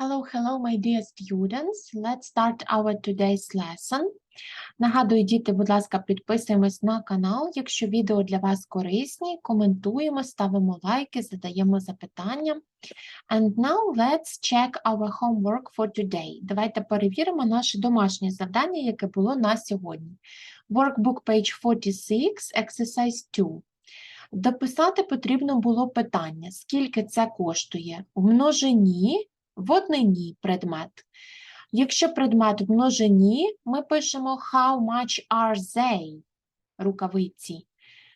Hello, hello, my dear students. Let's start our today's lesson. Нагадую, діти, будь ласка, підписуємось на канал. Якщо відео для вас корисні, коментуємо, ставимо лайки, задаємо запитання. And now let's check our homework for today. Давайте перевіримо наше домашнє завдання, яке було на сьогодні. Workbook page 46, exercise 2. Дописати потрібно було питання, скільки це коштує в множині, в однині предмет. Якщо предмет в множині, ми пишемо how much are they, рукавиці.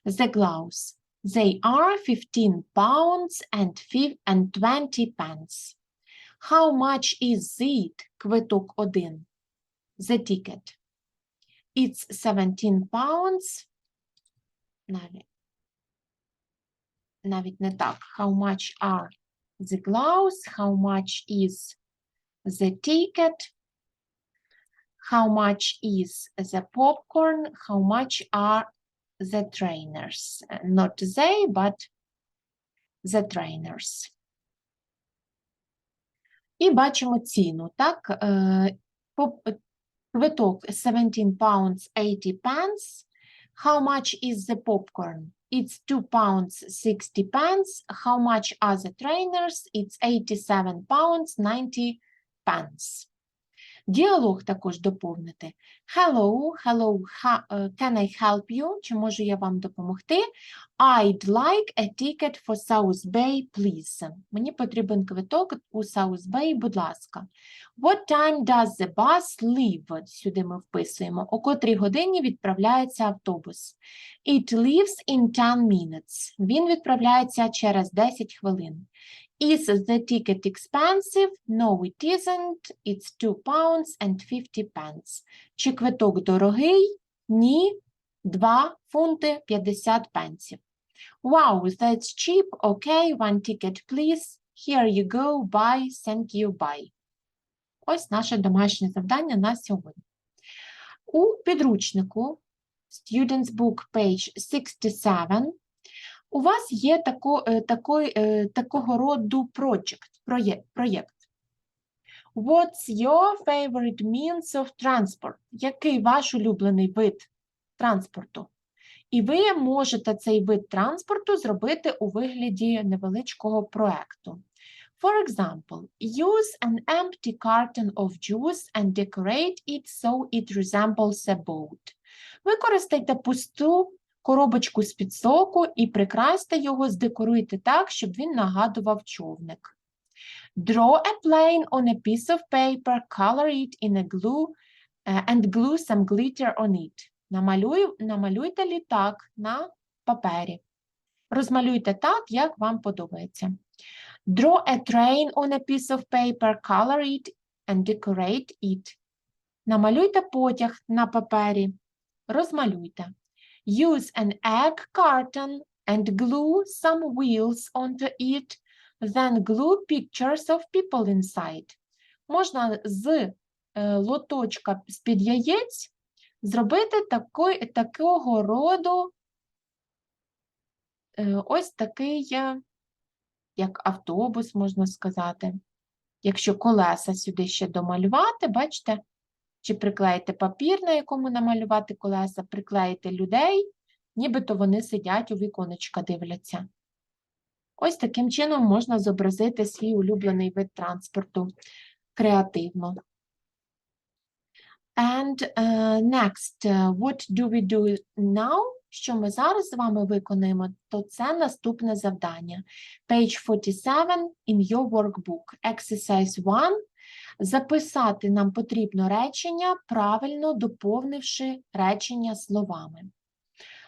The gloves. They are 15 pounds and fif- and 20 pence. How much is it? Квиток один. The ticket. It's 17 pounds. Навіть, навіть не так. How much are the gloves? How much is the ticket? How much is the popcorn? How much are the trainers? Uh, Not they, but the trainers. І бачимо ціну, так? Е, поп- е, Квиток 17 pounds 80 pence. How much is the popcorn? It's 2 pounds 60 pence. How much are the trainers? It's 87 pounds 90 pence. Діалог також доповнити. Hello, hello, е, can I help you? Чи можу я вам допомогти? I'd like a ticket for South Bay, please. Мені потрібен квиток у South Bay, будь ласка. What time does the bus leave? Сюди ми вписуємо. О котрій годині відправляється автобус. It leaves in 10 minutes. Він відправляється через 10 хвилин. Is the ticket expensive? No, it isn't. It's 2 pounds and 50 pence. Чи квиток дорогий? Ні. 2 фунти 50 пенсів. Wow, that's cheap. Okay, one ticket, please. Here you go. Bye. Thank you. Bye. Ось наше домашнє завдання на сьогодні. У підручнику Students Book page 67 у вас є тако, е, такой, е, такого роду проєкт, проєкт. What's your favorite means of transport? Який ваш улюблений вид транспорту? І ви можете цей вид транспорту зробити у вигляді невеличкого проекту. For example, use an empty carton of juice and decorate it so it resembles a boat. Використайте пусту коробочку з-під соку і прикрасьте його, здекоруйте так, щоб він нагадував човник. Draw a plane on a piece of paper, color it in a glue uh, and glue some glitter on it. Намалюй, намалюйте літак на папері. Розмалюйте так, як вам подобається. Draw a train on a piece of paper, color it and decorate it. Намалюйте потяг на папері. Розмалюйте. Use an egg carton and glue some wheels onto it, then glue pictures of people inside. Можна з е, лоточка з-під яєць зробити такой, такого роду е, ось такий, е, як автобус, можна сказати. Якщо колеса сюди ще домалювати, бачите, чи приклеїти папір, на якому намалювати колеса, приклеїти людей, нібито вони сидять у віконечка дивляться. Ось таким чином можна зобразити свій улюблений вид транспорту креативно. And uh, next, uh, what do we do now? Що ми зараз з вами виконаємо, то це наступне завдання. Page 47 in your workbook. Exercise 1. Записати нам потрібно речення, правильно доповнивши речення словами.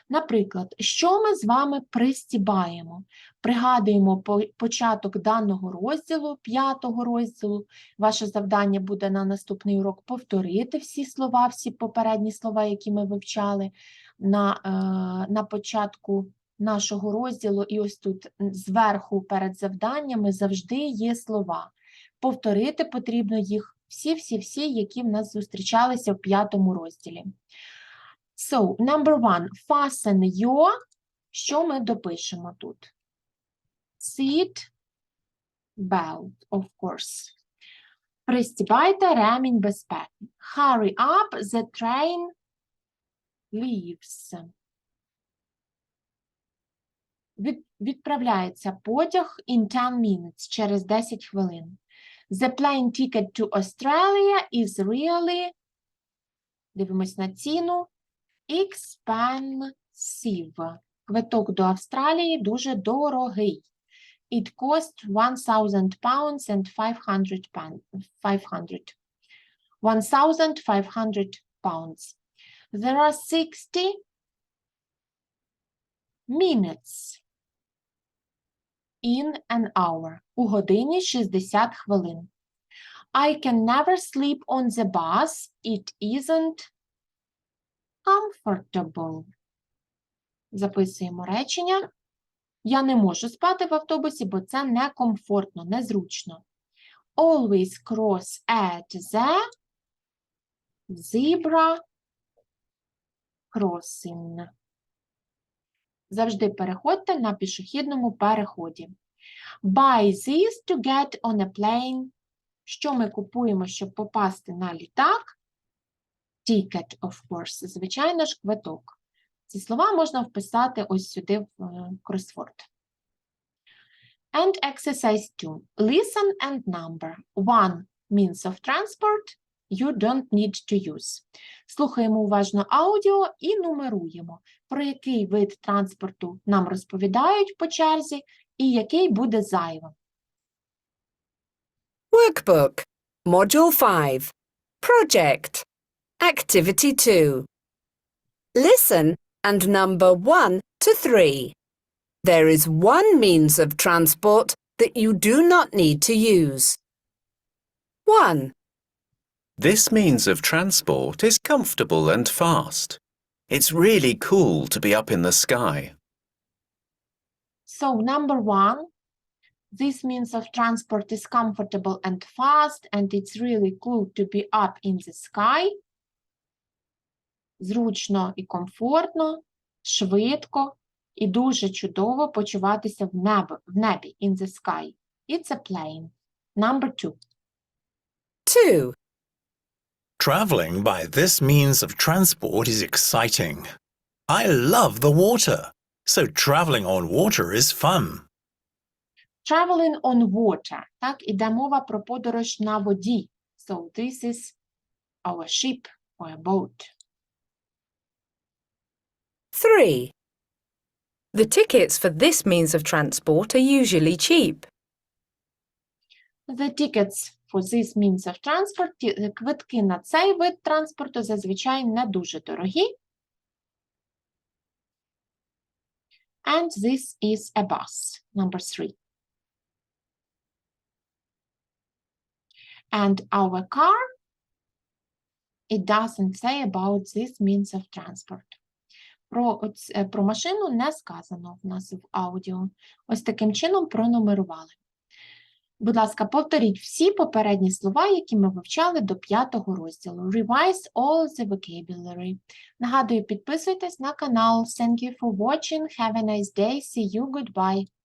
Наприклад, що ми з вами пристібаємо? Пригадуємо початок даного розділу, п'ятого розділу. Ваше завдання буде на наступний урок повторити всі слова, всі попередні слова, які ми вивчали на, е, на початку нашого розділу. І ось тут зверху перед завданнями завжди є слова. Повторити потрібно їх всі-всі-всі, які в нас зустрічалися в п'ятому розділі. So, number one, fasten your, що ми допишемо тут? Seat belt, of course. Пристібайте ремінь безпеки. Hurry up, the train leaves. Від, відправляється потяг in 10 minutes, через 10 хвилин. The plane ticket to Australia is really, дивимось на ціну, expensive. Квиток до Австралії дуже дорогий. It cost 1000 pounds and 500 pounds. 500. 1500 pounds. There are 60 minutes in an hour. У годині 60 хвилин. I can never sleep on the bus. It isn't comfortable. Записуємо речення. Я не можу спати в автобусі, бо це некомфортно, незручно. Always cross at the zebra crossing. Завжди переходьте на пішохідному переході. Buy this to get on a plane. Що ми купуємо, щоб попасти на літак? Ticket, of course. Звичайно ж, квиток. Ці слова можна вписати ось сюди в е, кросворд. And exercise 2. Listen and number. One means of transport you don't need to use. Слухаємо уважно аудіо і нумеруємо, про який вид транспорту нам розповідають по черзі і який буде зайвим. Workbook, Module 5, Project, Activity 2. Listen and number 1 to 3. There is one means of transport that you do not need to use. 1, This means of transport is comfortable and fast. It's really cool to be up in the sky. So, number one, this means of transport is comfortable and fast, and it's really cool to be up in the sky. Зручно і комфортно, швидко і дуже чудово почуватися в небі, в небі in the sky. It's a plane. Number two. 2, Traveling by this means of transport is exciting. I love the water, so traveling on water is fun. Traveling on water. Так, іде мова про подорож на воді. So, this is our ship or a boat. 3, The tickets for this means of transport are usually cheap. The tickets for this means of transport, квитки на цей вид транспорту зазвичай не дуже дорогі. And this is a bus, number three. And our car, it doesn't say about this means of transport. Про, е, про машину не сказано в нас в аудіо. Ось таким чином пронумерували. Будь ласка, повторіть всі попередні слова, які ми вивчали до п'ятого розділу. Revise all the vocabulary. Нагадую, підписуйтесь на канал. Thank you for watching. Have a nice day. See you. Goodbye.